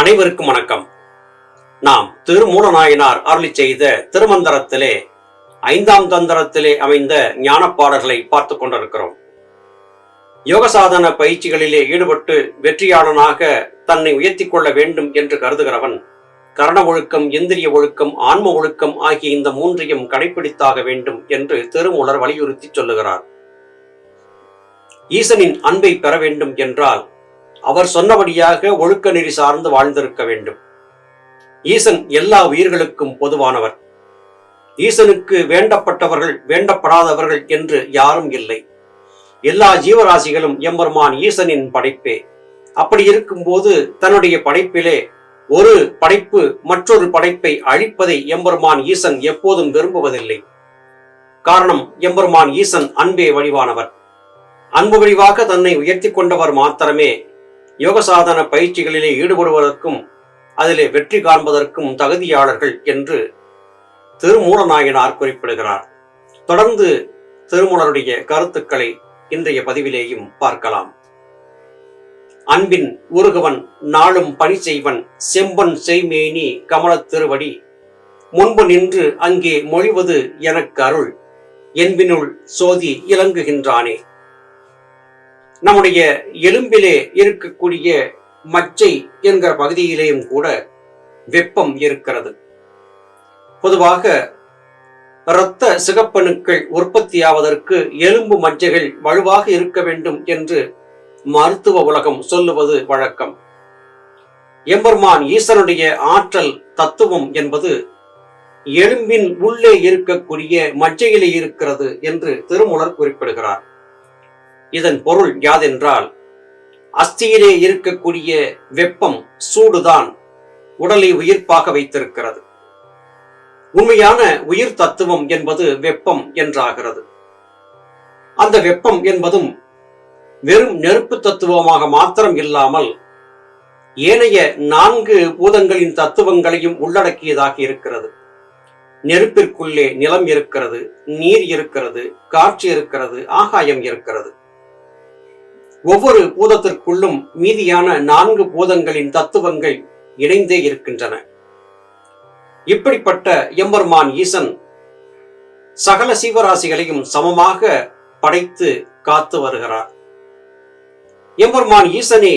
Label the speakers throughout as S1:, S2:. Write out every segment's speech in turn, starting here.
S1: அனைவருக்கும் வணக்கம். நாம் திருமூலநாயனார் அருளி செய்த திருமந்திரத்திலே ஐந்தாம் தந்திரத்திலே அமைந்த ஞானப்பாடல்களை பார்த்து கொண்டிருக்கிறோம். யோக சாதன பயிற்சிகளிலே ஈடுபட்டு வெற்றியாளனாக தன்னை உயர்த்தி கொள்ள வேண்டும் என்று கருதுகிறவன் கரண ஒழுக்கம் இந்திரிய ஒழுக்கம் ஆன்ம ஒழுக்கம் ஆகிய இந்த மூன்றையும் கடைபிடித்தாக வேண்டும் என்று திருமூலர் வலியுறுத்தி சொல்லுகிறார். ஈசனின் அன்பை பெற வேண்டும் என்றால் அவர் சொன்னபடியாக ஒழுக்க நெறி சார்ந்து வாழ்ந்திருக்க வேண்டும். ஈசன் எல்லா உயிர்களுக்கும் பொதுவானவர். ஈசனுக்கு வேண்டப்பட்டவர்கள் வேண்டப்படாதவர்கள் என்று யாரும் இல்லை. எல்லா ஜீவராசிகளும் எம்பெருமான் ஈசனின் படைப்பே. அப்படி இருக்கும்போது தன்னுடைய படைப்பிலே ஒரு படைப்பு மற்றொரு படைப்பை அழிப்பதை எம்பெருமான் ஈசன் எப்போதும் விரும்புவதில்லை. காரணம் எம்பெருமான் ஈசன் அன்பே வடிவானவர். அன்பு வழிவாக தன்னை உயர்த்தி கொண்டவர் மாத்திரமே யோக சாதன பயிற்சிகளிலே ஈடுபடுவதற்கும் அதிலே வெற்றி காண்பதற்கும் தகுதியாளர்கள் என்று திருமூலநாயனார் குறிப்பிடுகிறார். தொடர்ந்து திருமூலருடைய கருத்துக்களை இன்றைய பதிவிலேயும் பார்க்கலாம். அன்பின் உருகவன் நாளும் பணி செய்வன் செம்பன் செய்மேனி கமலத் திருவடி முன்பு நின்று அங்கே மொழிவது எனக்கு அருள். என்பினுள் சோதி இலங்குகின்றானே. நம்முடைய எலும்பிலே இருக்கக்கூடிய மச்சை என்கிற பகுதியிலேயும் கூட வெப்பம் இருக்கிறது. பொதுவாக இரத்த சிகப்பணுக்கள் உற்பத்தியாவதற்கு எலும்பு மஜ்ஜைகள் வலுவாக இருக்க வேண்டும் என்று மருத்துவ உலகம் சொல்லுவது வழக்கம். எம்பெருமான் ஈசனுடைய ஆற்றல் தத்துவம் என்பது எலும்பின் உள்ளே இருக்கக்கூடிய மஜ்ஜையிலே இருக்கிறது என்று திருமூலர் குறிப்பிடுகிறார். இதன் பொருள் யாதென்றால் அஸ்தியிலே இருக்கக்கூடிய வெப்பம் சூடுதான் உடலை உயிர்ப்பாக வைத்திருக்கிறது. உண்மையான உயிர் தத்துவம் என்பது வெப்பம் என்றாகிறது. அந்த வெப்பம் என்பதும் வெறும் நெருப்பு தத்துவமாக மாத்திரம் இல்லாமல் ஏனைய நான்கு பூதங்களின் தத்துவங்களையும் உள்ளடக்கியதாக இருக்கிறது. நெருப்பிற்குள்ளே நிலம் இருக்கிறது நீர் இருக்கிறது காற்று இருக்கிறது ஆகாயம் இருக்கிறது. ஒவ்வொரு பூதத்திற்குள்ளும் மீதியான நான்கு பூதங்களின் தத்துவங்கள் இணைந்தே இருக்கின்றன. இப்படிப்பட்ட எம்பெருமான் ஈசன் சகல சீவராசிகளையும் சமமாக படைத்து காத்து வருகிறார். எம்பெருமான் ஈசனை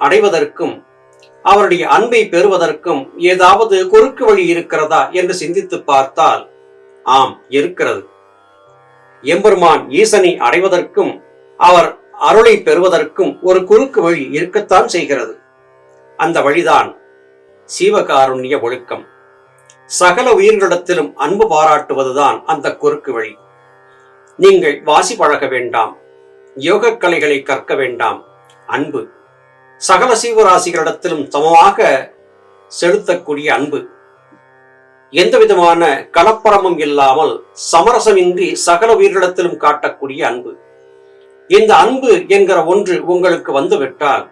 S1: அடைவதற்கும் அவருடைய அன்பை பெறுவதற்கும் ஏதாவது குறுக்கு வழி இருக்கிறதா என்று சிந்தித்து பார்த்தால் ஆம் இருக்கிறது. எம்பெருமான் ஈசனை அடைவதற்கும் அவர் அருளை பெறுவதற்கும் ஒரு குறுக்கு வழி இருக்கத்தான் செய்கிறது. அந்த வழிதான் சீவகாருண்ய ஒழுக்கம். சகல உயிர்களிடத்திலும் அன்பு பாராட்டுவதுதான் அந்த குறுக்கு வழி. நீங்கள் வாசி பழக வேண்டாம். யோக கலைகளை கற்க வேண்டாம். அன்பு. சகல சீவராசிகளிடத்திலும் சமமாக செலுத்தக்கூடிய அன்பு. எந்த விதமான கலப்பரமும் இல்லாமல் சமரசமின்றி சகல உயிர்களிடத்திலும் காட்டக்கூடிய அன்பு. இந்த அன்பு என்கிற ஒன்று உங்களுக்கு வந்துவிட்டால்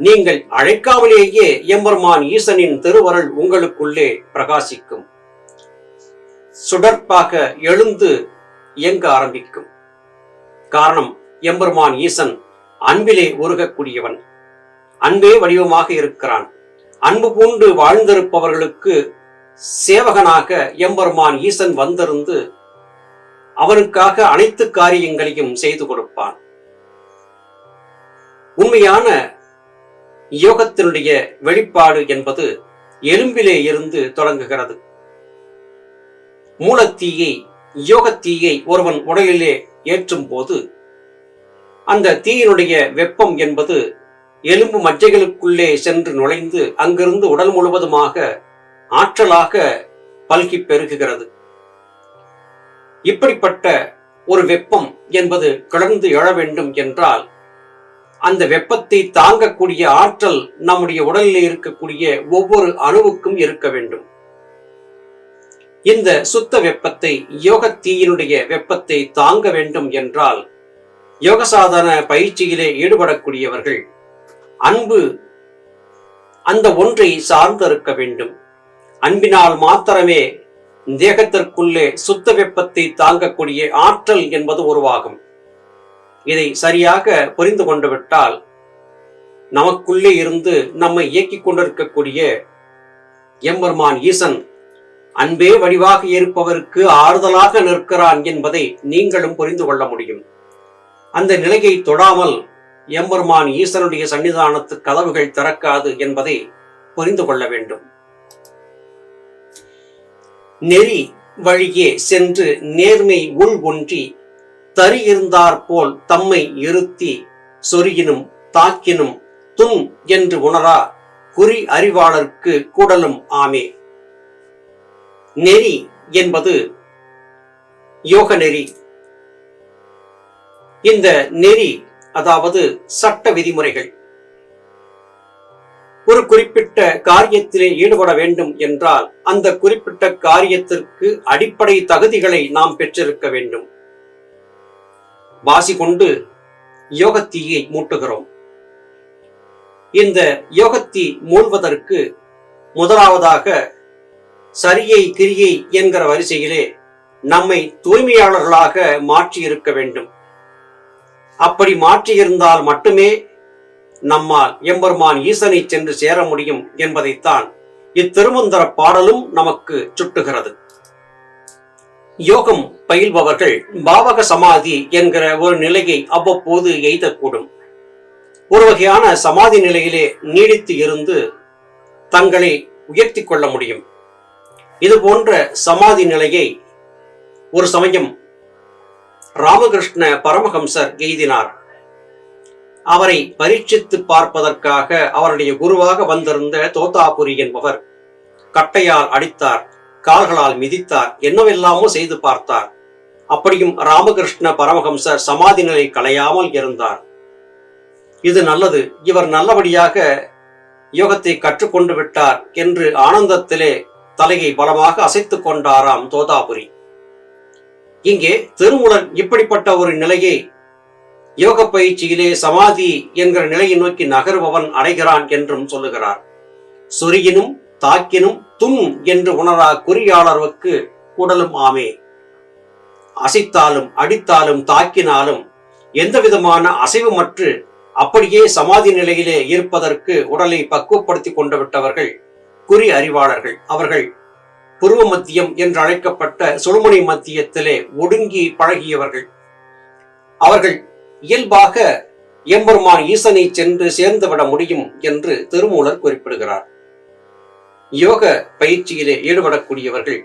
S1: நீங்கள் அழைக்காமலேயே எம்பெருமான் ஈசனின் திருவருள் உங்களுக்குள்ளே பிரகாசிக்கும். சுடற்பாக எழுந்து இயங்க ஆரம்பிக்கும். காரணம் எம்பெருமான் ஈசன் அன்பிலே உருகக்கூடியவன். அன்பே வடிவமாக இருக்கிறான். அன்பு பூண்டு வாழ்ந்திருப்பவர்களுக்கு சேவகனாக எம்பெருமான் ஈசன் வந்திருந்து அவனுக்காக அனைத்து காரியங்களையும் செய்து கொடுப்பான். உண்மையான யோகத்தினுடைய வெளிப்பாடு என்பது எலும்பிலே இருந்து தொடங்குகிறது. மூலத்தீயை யோகத்தீயை ஒருவன் உடலிலே ஏற்றும் போது அந்த தீயினுடைய வெப்பம் என்பது எலும்பு மஜ்ஜைகளுக்குள்ளே சென்று நுழைந்து அங்கிருந்து உடல் முழுவதுமாக ஆற்றலாக பல்கி பெருகுகிறது. இப்படிப்பட்ட ஒரு வெப்பம் என்பது கிளர்ந்து எழ வேண்டும் என்றால் அந்த வெப்பத்தை தாங்கக்கூடிய ஆற்றல் நம்முடைய உடலில் இருக்கக்கூடிய ஒவ்வொரு அணுவுக்கும் இருக்க வேண்டும். இந்த சுத்த வெப்பத்தை யோக தீயினுடைய வெப்பத்தை தாங்க வேண்டும் என்றால் யோக சாதன பயிற்சியிலே ஈடுபடக்கூடியவர்கள் அன்பு அந்த ஒன்றை சார்ந்திருக்க வேண்டும். அன்பினால் மாத்திரமே தேகத்திற்குள்ளே சுத்த வெப்பத்தை தாங்கக்கூடிய ஆற்றல் என்பது உருவாகும். இதை சரியாக புரிந்து கொண்டு விட்டால் நமக்குள்ளே இருந்து நம்மை இயக்கிக் கொண்டிருக்கக்கூடிய எம்பெருமான் ஈசன் அன்பே வடிவாக இருப்பவருக்கு ஆறுதலாக நிற்கிறான் என்பதை நீங்களும் புரிந்து கொள்ள முடியும். அந்த நிலையை தொடாமல் எம்பெருமான் ஈசனுடைய சன்னிதானத்து கதவுகள் திறக்காது என்பதை புரிந்து கொள்ள வேண்டும். நெறி வழியே சென்று நேர்மை உள் ஒன்றி தரி போல் தம்மை இருத்தி சொருகினும் தாக்கினும் துன் என்று உணரா குறி அறிவாளர்க்கு கூடலும் ஆமே. நெறி என்பது யோக நெறி. இந்த நெறி அதாவது சட்ட விதிமுறைகள். ஒரு குறிப்பிட்ட காரியத்திலே ஈடுபட வேண்டும் என்றால் அந்த குறிப்பிட்ட காரியத்திற்கு அடிப்படை தகுதிகளை நாம் பெற்றிருக்க வேண்டும். வாசி கொண்டு யோகத்தீயை மூட்டுகிறோம். இந்த யோகத்தி மூழ்வதற்கு முதலாவதாக சரியை கிரியை என்கிற வரிசையிலே நம்மை தூய்மையாளர்களாக மாற்றி இருக்க வேண்டும். அப்படி மாற்றியிருந்தால் மட்டுமே நம்மால் எம்பெருமான் ஈசனை சென்று சேர முடியும் என்பதைத்தான் இத்திருமந்திர பாடலும் நமக்கு சுட்டுகிறது. யோகம் பயில்பவர்கள் பாவக சமாதி என்கிற ஒரு நிலையை அவ்வப்போது எய்தக்கூடும். ஒரு வகையான சமாதி நிலையிலே நீடித்து இருந்து தங்களை உயர்த்தி கொள்ள முடியும். இது போன்ற சமாதி நிலையை ஒரு சமயம் ராமகிருஷ்ண பரமஹம்சர் எய்தினார். அவரை பரீட்சித்து பார்ப்பதற்காக அவருடைய குருவாக வந்திருந்த தோத்தாபுரி என்பவர் கட்டையால் அடித்தார். கால்களால் மிதித்தார். என்னவெல்லாமோ செய்து பார்த்தார். அப்படியும் ராமகிருஷ்ண பரமஹம்சர் சமாதி நிலை களையாமல் இருந்தார். இது நல்லது. இவர் நல்லபடியாக யோகத்தை கற்றுக்கொண்டு விட்டார் என்று ஆனந்தத்திலே தலையை பலமாக அசைத்துக் கொண்டாராம் தோதாபுரி. இங்கே திருமுலன் இப்படிப்பட்ட ஒரு நிலையை யோக பயிற்சியிலே சமாதி என்கிற நிலையை நோக்கி நகருபவன் அடைகிறான் என்றும் சொல்லுகிறார். சொரியினும் தாக்கினும் துன் என்று உணரா குறியாளர்வுக்கு உடலும் ஆமே. அசைத்தாலும் அடித்தாலும் தாக்கினாலும் எந்த விதமான அசைவுமற்று அப்படியே சமாதி நிலையிலே இருப்பதற்கு உடலை பக்குவப்படுத்தி கொண்டு விட்டவர்கள் குறி அறிவாளர்கள். அவர்கள் புருவ மத்தியம் என்று அழைக்கப்பட்ட சுழுமுனை மத்தியத்திலே ஒடுங்கி பழகியவர்கள். அவர்கள் இயல்பாக எம்பெருமான் ஈசனை சென்று சேர்ந்துவிட முடியும் என்று திருமூலர் குறிப்பிடுகிறார். யோக பயிற்சியிலே ஈடுபடக்கூடியவர்கள்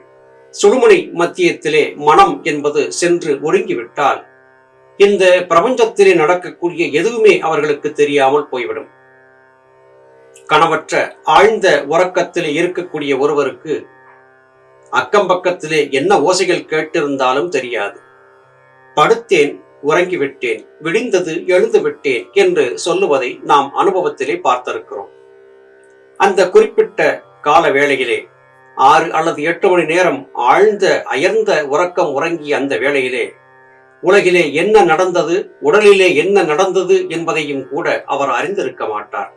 S1: சுடுமுனை மத்தியத்திலே மனம் என்பது சென்று ஒடுங்கிவிட்டால் இந்த பிரபஞ்சத்திலே நடக்கக்கூடிய எதுவுமே அவர்களுக்கு தெரியாமல் போய்விடும். கணவற்ற ஆழ்ந்த உறக்கத்திலே இருக்கக்கூடிய ஒருவருக்கு அக்கம் பக்கத்திலே என்ன ஓசைகள் கேட்டிருந்தாலும் தெரியாது. படுத்தேன் உறங்கிவிட்டேன் விடிந்தது எழுந்து விட்டேன் என்று சொல்லுவதை நாம் அனுபவத்திலே பார்த்திருக்கிறோம். அந்த குறிப்பிட்ட கால வேளையிலே ஆறு அல்லது எட்டு மணி நேரம் ஆழ்ந்த அயர்ந்த உறக்கம் உறங்கிய அந்த வேளையிலே உலகிலே என்ன நடந்தது உடலிலே என்ன நடந்தது என்பதையும் கூட அவர் அறிந்திருக்க மாட்டார்.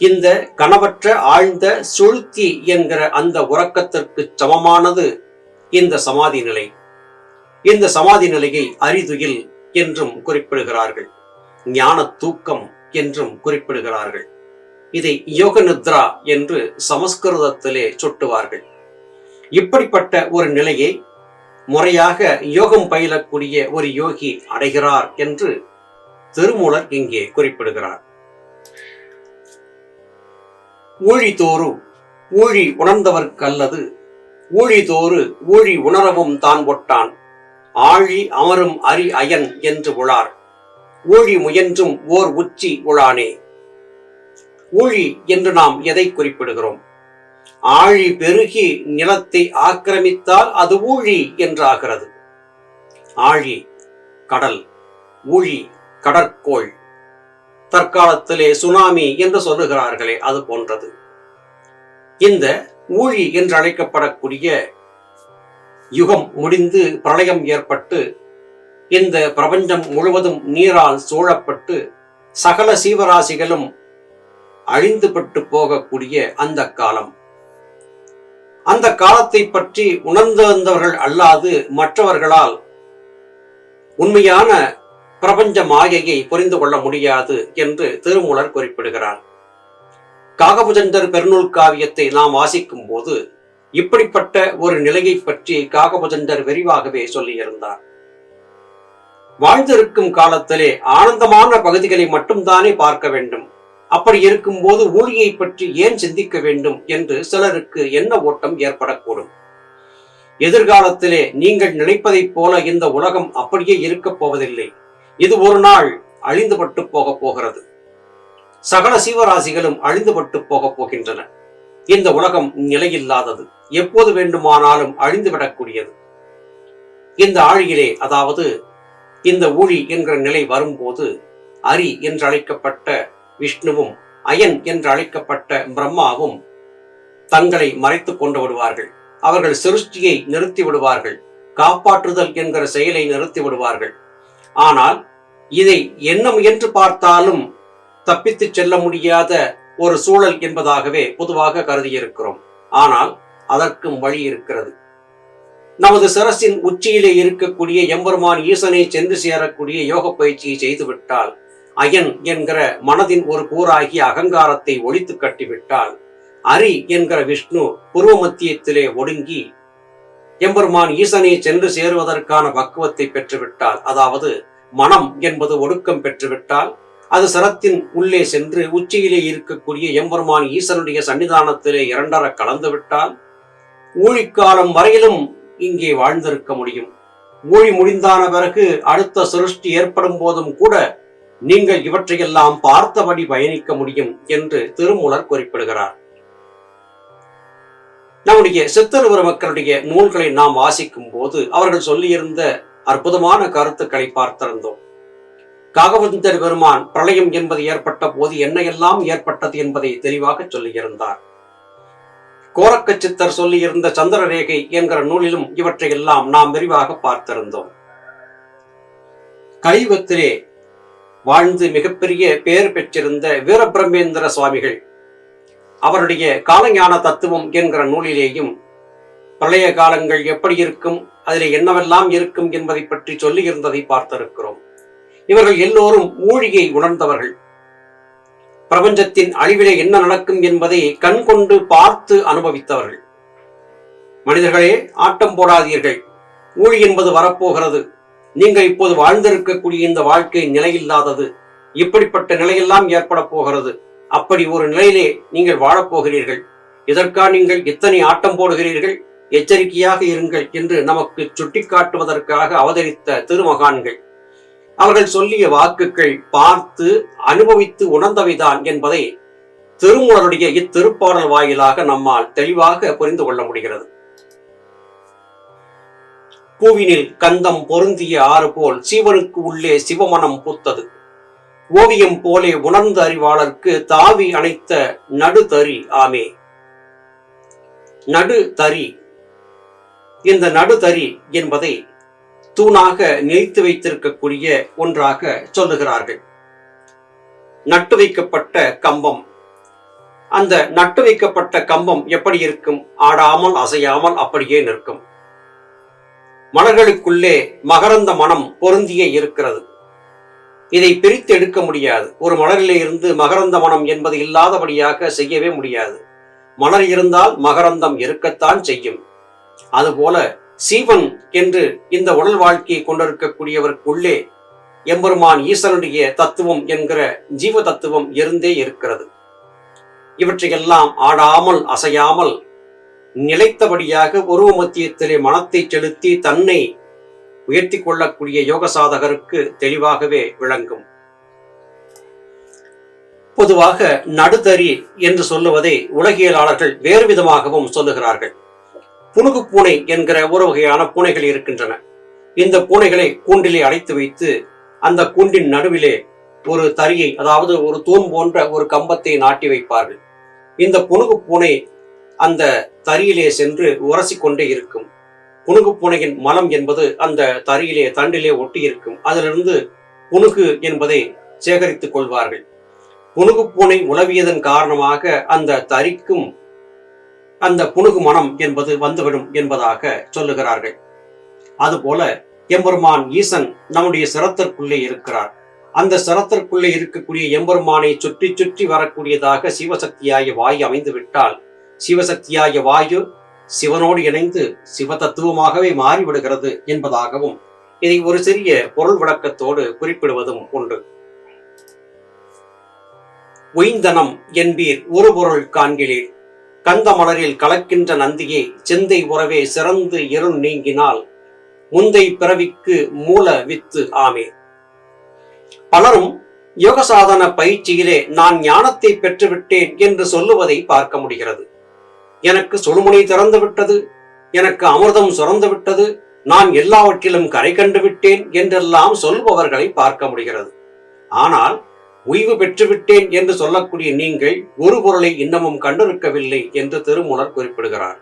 S1: இந்த கனவற்ற ஆழ்ந்த சுழ்த்தி என்கிற அந்த உறக்கத்திற்கு சமமானது இந்த சமாதி நிலை. இந்த சமாதி நிலையை அரிதுயில் என்றும் குறிப்பிடுகிறார்கள். ஞான தூக்கம் என்றும் குறிப்பிடுகிறார்கள். இதை யோக நித்ரா என்று சமஸ்கிருதத்திலே சுட்டுவார்கள். இப்படிப்பட்ட ஒரு நிலையை முறையாக யோகம் பயிலக்கூடிய ஒரு யோகி அடைகிறார் என்று திருமூலர் இங்கே குறிப்பிடுகிறார். ஊழிதோறும் ஊழி உணர்ந்தவர்க்கல்லது ஊழிதோறு ஊழி உணரவும் தான் ஒட்டான். ஆழி அமரும் அரி அயன் என்று உளார் ஊழி முயன்றும் ஓர் உச்சி உளானே. ஊழி என்று நாம் எதை குறிப்பிடுகிறோம்? ஆழி பெருகி நிலத்தை ஆக்கிரமித்தால் அது ஊழி என்றாகிறது. ஆழி கடல் ஊழி கடற்கோள் தற்காலத்திலே சுனாமி என்று சொல்லுகிறார்களே அது போன்றது. இந்த ஊழி என்று அழைக்கப்படக்கூடிய யுகம் முடிந்து பிரளயம் ஏற்பட்டு இந்த பிரபஞ்சம் முழுவதும் நீரால் சூழப்பட்டு சகல சீவராசிகளும் அழிந்துபட்டு போகக்கூடிய அந்த காலம். அந்த காலத்தை பற்றி உணர்ந்து வந்தவர்கள் அல்லாது மற்றவர்களால் உண்மையான பிரபஞ்ச மாயையை புரிந்து கொள்ள முடியாது என்று திருமூலர் குறிப்பிடுகிறார். காகபுஜந்தர் பெருநூல் காவியத்தை நாம் வாசிக்கும் போது இப்படிப்பட்ட ஒரு நிலையை பற்றி காகபுஜந்தர் விரிவாகவே சொல்லியிருந்தார். வாழ்ந்திருக்கும் காலத்திலே ஆனந்தமான பகுதிகளை மட்டும்தானே பார்க்க வேண்டும். அப்படி இருக்கும்போது ஊழியை பற்றி ஏன் சிந்திக்க வேண்டும் என்று சிலருக்கு என்ன ஓட்டம் ஏற்படக்கூடும். எதிர்காலத்திலே நீங்கள் நினைப்பதைப் போல இந்த உலகம் அப்படியே இருக்கப் போவதில்லை. இது ஒரு நாள் அழிந்துபட்டு போகப் போகிறது. சகல சீவராசிகளும் அழிந்துபட்டு போகப் போகின்றன. இந்த உலகம் நிலையில்லாதது. எப்போது வேண்டுமானாலும் அழிந்துவிடக்கூடியது இந்த ஆழியிலே அதாவது இந்த ஊழி என்கிற நிலை வரும்போது அரி என்றழைக்கப்பட்ட விஷ்ணுவும் அயன் என்று அழைக்கப்பட்ட பிரம்மாவும் தங்களை மறைத்துக் கொண்டு விடுவார்கள். அவர்கள் சிருஷ்டியை நிறுத்தி விடுவார்கள். காப்பாற்றுதல் என்கிற செயலை நிறுத்தி விடுவார்கள். ஆனால் இதை என்ன முயன்று பார்த்தாலும் தப்பித்துச் செல்ல முடியாத ஒரு சூழல் என்பதாகவே பொதுவாக கருதியிருக்கிறோம். ஆனால் அதற்கும் வழி இருக்கிறது. நமது சிரசின் உச்சியிலே இருக்கக்கூடிய எம்பெருமான் ஈசனை சென்று சேரக்கூடிய யோக பயிற்சியை செய்துவிட்டால் அயன் என்கிற மனதின் ஒரு கூறாகிய அகங்காரத்தை ஒழித்து கட்டிவிட்டால் அரி என்கிற விஷ்ணு பூர்வ மத்தியத்திலே ஒடுங்கி எம்பெருமான் ஈசனை சென்று சேருவதற்கான பக்குவத்தை பெற்றுவிட்டால் அதாவது மனம் என்பது ஒடுக்கம் பெற்றுவிட்டால் அது சரத்தின் உள்ளே சென்று உச்சியிலே இருக்கக்கூடிய எம்பெருமான் ஈசனுடைய சன்னிதானத்திலே இரண்டர கலந்துவிட்டால் ஊழிக்காலம் வரையிலும் இங்கே வாழ்ந்திருக்க முடியும். ஊழி முடிந்தான பிறகு அடுத்த சிருஷ்டி ஏற்படும் போதும் கூட நீங்கள் இவற்றையெல்லாம் பார்த்தபடி பயணிக்க முடியும் என்று திருமூலர் குறிப்பிடுகிறார். நம்முடைய சித்தருவர மக்களுடைய நூல்களை நாம் வாசிக்கும் போது அவர்கள் சொல்லியிருந்த அற்புதமான கருத்துக்களை பார்த்திருந்தோம். காகவந்தர் பெருமான் பிரளயம் என்பது ஏற்பட்ட போது என்னையெல்லாம் ஏற்பட்டது என்பதை தெளிவாக சொல்லியிருந்தார். கோரக்க சித்தர் சொல்லியிருந்த சந்திரரேகை என்கிற நூலிலும் இவற்றையெல்லாம் நாம் விரிவாக பார்த்திருந்தோம். கலியுகத்திலே வாழ்ந்து மிகப்பெரிய பெயர் பெற்றிருந்த வீரபிரமேந்திர சுவாமிகள். அவருடைய காலஞான தத்துவம் என்கிற நூலிலேயும் பிரளய காலங்கள் எப்படி இருக்கும் அதில் என்னவெல்லாம் இருக்கும் என்பதை பற்றி சொல்லியிருந்ததை பார்த்திருக்கிறோம். இவர்கள் எல்லோரும் ஊழியை உணர்ந்தவர்கள். பிரபஞ்சத்தின் அழிவிலே என்ன நடக்கும் என்பதை கண் கொண்டு பார்த்து அனுபவித்தவர்கள். மனிதர்களே ஆட்டம் போடாதீர்கள். ஊழி என்பது வரப்போகிறது. நீங்கள் இப்போது வாழ்ந்திருக்கக்கூடிய இந்த வாழ்க்கை நிலையில்லாதது இப்படிப்பட்ட நிலையெல்லாம் ஏற்பட போகிறது. அப்படி ஒரு நிலையிலே நீங்கள் வாழப்போகிறீர்கள் இதற்காக நீங்கள் இத்தனை ஆட்டம் போடுகிறீர்கள்? எச்சரிக்கையாக இருங்கள் என்று நமக்கு சுட்டிக்காட்டுவதற்காக அவதரித்த திருமகான்கள். அவர்கள் சொல்லிய வாக்குகள் பார்த்து அனுபவித்து உணர்ந்தவைதான் என்பதை திருமூலருடைய இத்திருப்பாடல் வாயிலாக நம்மால் தெளிவாக புரிந்து கொள்ள முடிகிறது. பூவினில் கந்தம் பொருந்திய ஆறு போல் சீவனுக்கு உள்ளே சிவமனம் பூத்தது. ஓவியம் போலே உணர்ந்த அறிவாளருக்கு தாவி அணைத்த நடுதறி ஆமே. நடுதறி. இந்த நடுதறி என்பதை தூணாக நிறுத்தி வைத்திருக்கக்கூடிய ஒன்றாக சொல்லுகிறார்கள். நட்டு வைக்கப்பட்ட கம்பம். அந்த நட்டு வைக்கப்பட்ட கம்பம் எப்படி இருக்கும்? ஆடாமல் அசையாமல் அப்படியே நிற்கும். மலர்களுக்குள்ளே மகரந்த மனம் பொருந்தியே இருக்கிறது. இதை பிரித்து எடுக்க முடியாது. ஒரு மலரிலே இருந்து மகரந்த மனம் என்பது இல்லாதபடியாக செய்யவே முடியாது. மலர் இருந்தால் மகரந்தம் இருக்கத்தான் செய்யும். அதுபோல சீவன் என்று இந்த உடல் வாழ்க்கையை கொண்டிருக்கக்கூடியவருக்குள்ளே எம்பெருமான் ஈசனுடைய தத்துவம் என்கிற ஜீவ தத்துவம் இருந்தே இருக்கிறது. இவற்றையெல்லாம் ஆடாமல் அசையாமல் நிலைத்தபடியாக உருவ மத்தியத்திலே மனத்தை செலுத்தி தன்னை உயர்த்தி கொள்ளக்கூடிய யோக சாதகருக்கு தெளிவாகவே விளங்கும். பொதுவாக நடுதறி என்று சொல்லுவதை உலகியலாளர்கள் வேறு விதமாகவும் சொல்லுகிறார்கள். புனுகு பூனை என்கிற ஒரு வகையான பூனைகள் இருக்கின்றன. இந்த பூனைகளை கூண்டிலே அடைத்து வைத்து அந்த கூண்டின் நடுவிலே ஒரு தறியை அதாவது ஒரு தூண் போன்ற ஒரு கம்பத்தை நாட்டி வைப்பார்கள். இந்த புனுகு பூனை அந்த தரியிலே சென்று உரசி கொண்டே இருக்கும். புனுகு பூனையின் மலம் என்பது அந்த தரியிலே தண்டிலே ஒட்டி இருக்கும். அதிலிருந்து புனுகு என்பதை சேகரித்துக் கொள்வார்கள். புனுகு பூனை உலவியதன் காரணமாக அந்த தறிக்கும் அந்த புனுகு மனம் என்பது வந்துவிடும் என்பதாக சொல்லுகிறார்கள். அதுபோல எம்பெருமான் ஈசன் நம்முடைய சிரத்திற்குள்ளே இருக்கிறார். அந்த சிரத்திற்குள்ளே இருக்கக்கூடிய எம்பெருமானை சுற்றி சுற்றி வரக்கூடியதாக சிவசக்தியாகிய வாயு அமைந்து விட்டால் சிவசக்தியாய வாயு சிவனோடு இணைந்து சிவ தத்துவமாகவே மாறிவிடுகிறது என்பதாகவும் இதை ஒரு சிறிய பொருள் விளக்கத்தோடு குறிப்பிடுவதும் உண்டு. ஒய்ந்தனம் என்பீர் ஒரு பொருள் காண்கிறீர். கந்த மலரில் கலக்கின்ற நந்தியை சிந்தை உறவே சிறந்து இருள் நீங்கினால் முந்தை பிறவிக்கு மூல வித்து ஆமே பலரும் யோக சாதன பயிற்சியிலே நான் ஞானத்தை பெற்றுவிட்டேன் என்று சொல்லுவதை பார்க்க முடிகிறது. எனக்கு சுழுமுனை திறந்து விட்டது. எனக்கு அமிர்தம் சுரந்து விட்டது. நான் எல்லாவற்றிலும் கரை கண்டு விட்டேன் என்றெல்லாம் சொல்பவர்களை பார்க்க முடிகிறது. ஆனால் உய்வு பெற்றுவிட்டேன் என்று சொல்லக்கூடிய நீங்கள் ஒரு பொருளை இன்னமும் கண்டிருக்கவில்லை என்று திருமூலர் குறிப்பிடுகிறார்.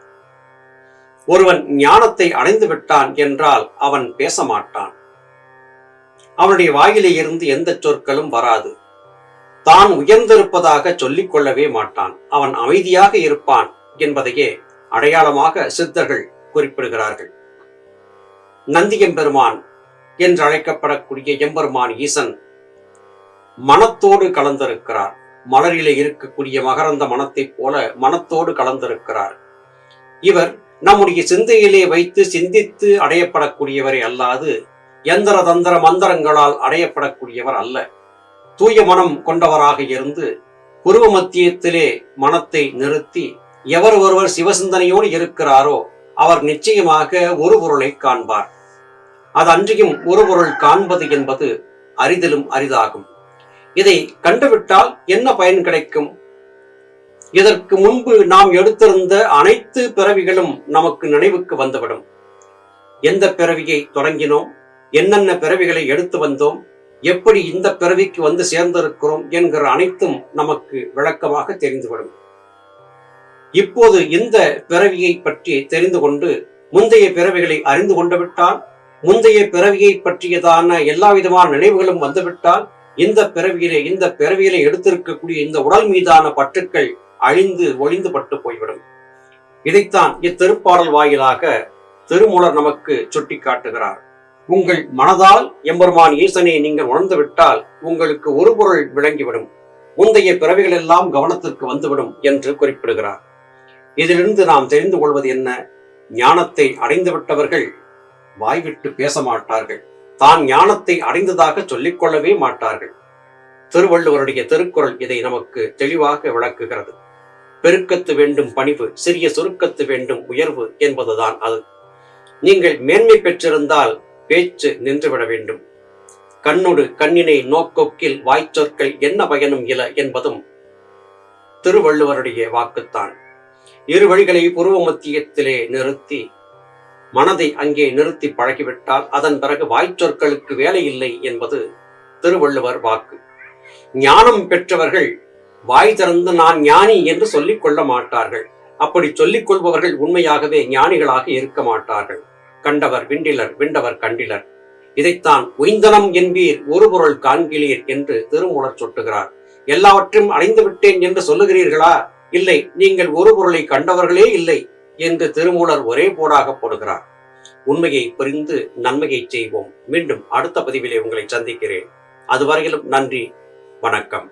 S1: ஒருவன் ஞானத்தை அடைந்து விட்டான் என்றால் அவன் பேச மாட்டான் அவனுடைய வாயிலே இருந்து எந்த சொற்களும் வராது. தான் உயர்ந்திருப்பதாக சொல்லிக் கொள்ளவே மாட்டான். அவன் அமைதியாக இருப்பான். என்பதையே அடையாளமாக சித்தர்கள் குறிப்பிடுகிறார்கள். நந்தி எம்பெருமான் என்று அழைக்கப்படக்கூடிய எம்பெருமான் ஈசன் மனத்தோடு கலந்திருக்கிறார். மலரிலே இருக்கக்கூடிய மகரந்த மனத்தைப் போல மனத்தோடு கலந்திருக்கிறார். இவர் நம்முடைய சிந்தையிலே வைத்து சிந்தித்து அடையப்படக்கூடியவரை அல்லாது எந்திர தந்திர மந்திரங்களால் அடையப்படக்கூடியவர் அல்ல. தூய மனம் கொண்டவராக இருந்து புருவ மத்தியத்திலே மனத்தை நிறுத்தி எவர் ஒருவர் சிவசிந்தனையோடு இருக்கிறாரோ அவர் நிச்சயமாக ஒரு பொருளை காண்பார். அது அன்றியும் ஒரு பொருள் காண்பது என்பது அரிதிலும் அரிதாகும். இதை கண்டுவிட்டால் என்ன பயன் கிடைக்கும்? இதற்கு முன்பு நாம் எடுத்திருந்த அனைத்து பிறவிகளும் நமக்கு நினைவுக்கு வந்துவிடும். எந்த பிறவியை தொடங்கினோம்? என்னென்ன பிறவிகளை எடுத்து வந்தோம்? எப்படி இந்த பிறவிக்கு வந்து சேர்ந்திருக்கிறோம்? என்கிற அனைத்தும் நமக்கு விளக்கமாக தெரிந்துவிடும். இப்போது இந்த பிறவியை பற்றி தெரிந்து கொண்டு முந்தைய பிறவிகளை அறிந்து கொண்டு விட்டால் முந்தைய பிறவியை பற்றியதான எல்லா விதமான நினைவுகளும் வந்துவிட்டால் இந்த பிறவியிலே இந்த பிறவியிலே எடுத்திருக்கக்கூடிய இந்த உடல் மீதான பற்றுக்கள் அழிந்து ஒளிந்து பட்டு போய்விடும். இதைத்தான் இத்திருப்பாடல் வாயிலாக திருமூலர் நமக்கு சுட்டி காட்டுகிறார். உங்கள் மனதால் எம்பெருமான் ஈசனை நீங்கள் உணர்ந்து விட்டால் உங்களுக்கு ஒரு பொருள் விளங்கிவிடும். முந்தைய பிறவிகள் எல்லாம் கவனத்திற்கு வந்துவிடும் என்று குறிப்பிடுகிறார். இதிலிருந்து நாம் தெரிந்து கொள்வது என்ன? ஞானத்தை அடைந்துவிட்டவர்கள் வாய்விட்டு பேச மாட்டார்கள். தான் ஞானத்தை அடைந்ததாக சொல்லிக் கொள்ளவே மாட்டார்கள். திருவள்ளுவருடைய திருக்குறள் இதை நமக்கு தெளிவாக விளக்குகிறது. பெருக்கத்து வேண்டும் பணிவு சிறிய சுருக்கத்து வேண்டும் உயர்வு என்பதுதான் அது. நீங்கள் மேன்மை பெற்றிருந்தால் பேச்சு நின்றுவிட வேண்டும். கண்ணொடு கண்ணினை நோக்கொக்கில் வாய்ச்சொற்கள் என்ன பயனும் இல என்பதும் திருவள்ளுவருடைய வாக்குத்தான். இரு வழிகளை புருவ மத்தியத்திலே நிறுத்தி மனதை அங்கே நிறுத்தி பழகிவிட்டால் அதன் பிறகு வாய்ச்சொற்களுக்கு வேலை இல்லை என்பது திருவள்ளுவர் வாக்கு. ஞானம் பெற்றவர்கள் வாய் திறந்து நான் ஞானி என்று சொல்லிக் கொள்ள மாட்டார்கள். அப்படி சொல்லிக் கொள்பவர்கள் உண்மையாகவே ஞானிகளாக இருக்க மாட்டார்கள். கண்டவர் விண்டிலர் விண்டவர் கண்டிலர். இதைத்தான் உய்ந்தனம் என்பீர் ஒரு பொருள் காண்கிறீர் என்று திருமூலர் சொட்டுகிறார். எல்லாவற்றையும் அடைந்து விட்டேன் என்று சொல்லுகிறீர்களா? இல்லை நீங்கள் ஒரு பொருளை கண்டவர்களே இல்லை என்று திருமூலர் ஒரே போடாக போடுகிறார். உண்மையை புரிந்து நன்மையை செய்வோம். மீண்டும் அடுத்த பதிவிலே உங்களை சந்திக்கிறேன். அதுவரையிலும் நன்றி வணக்கம்.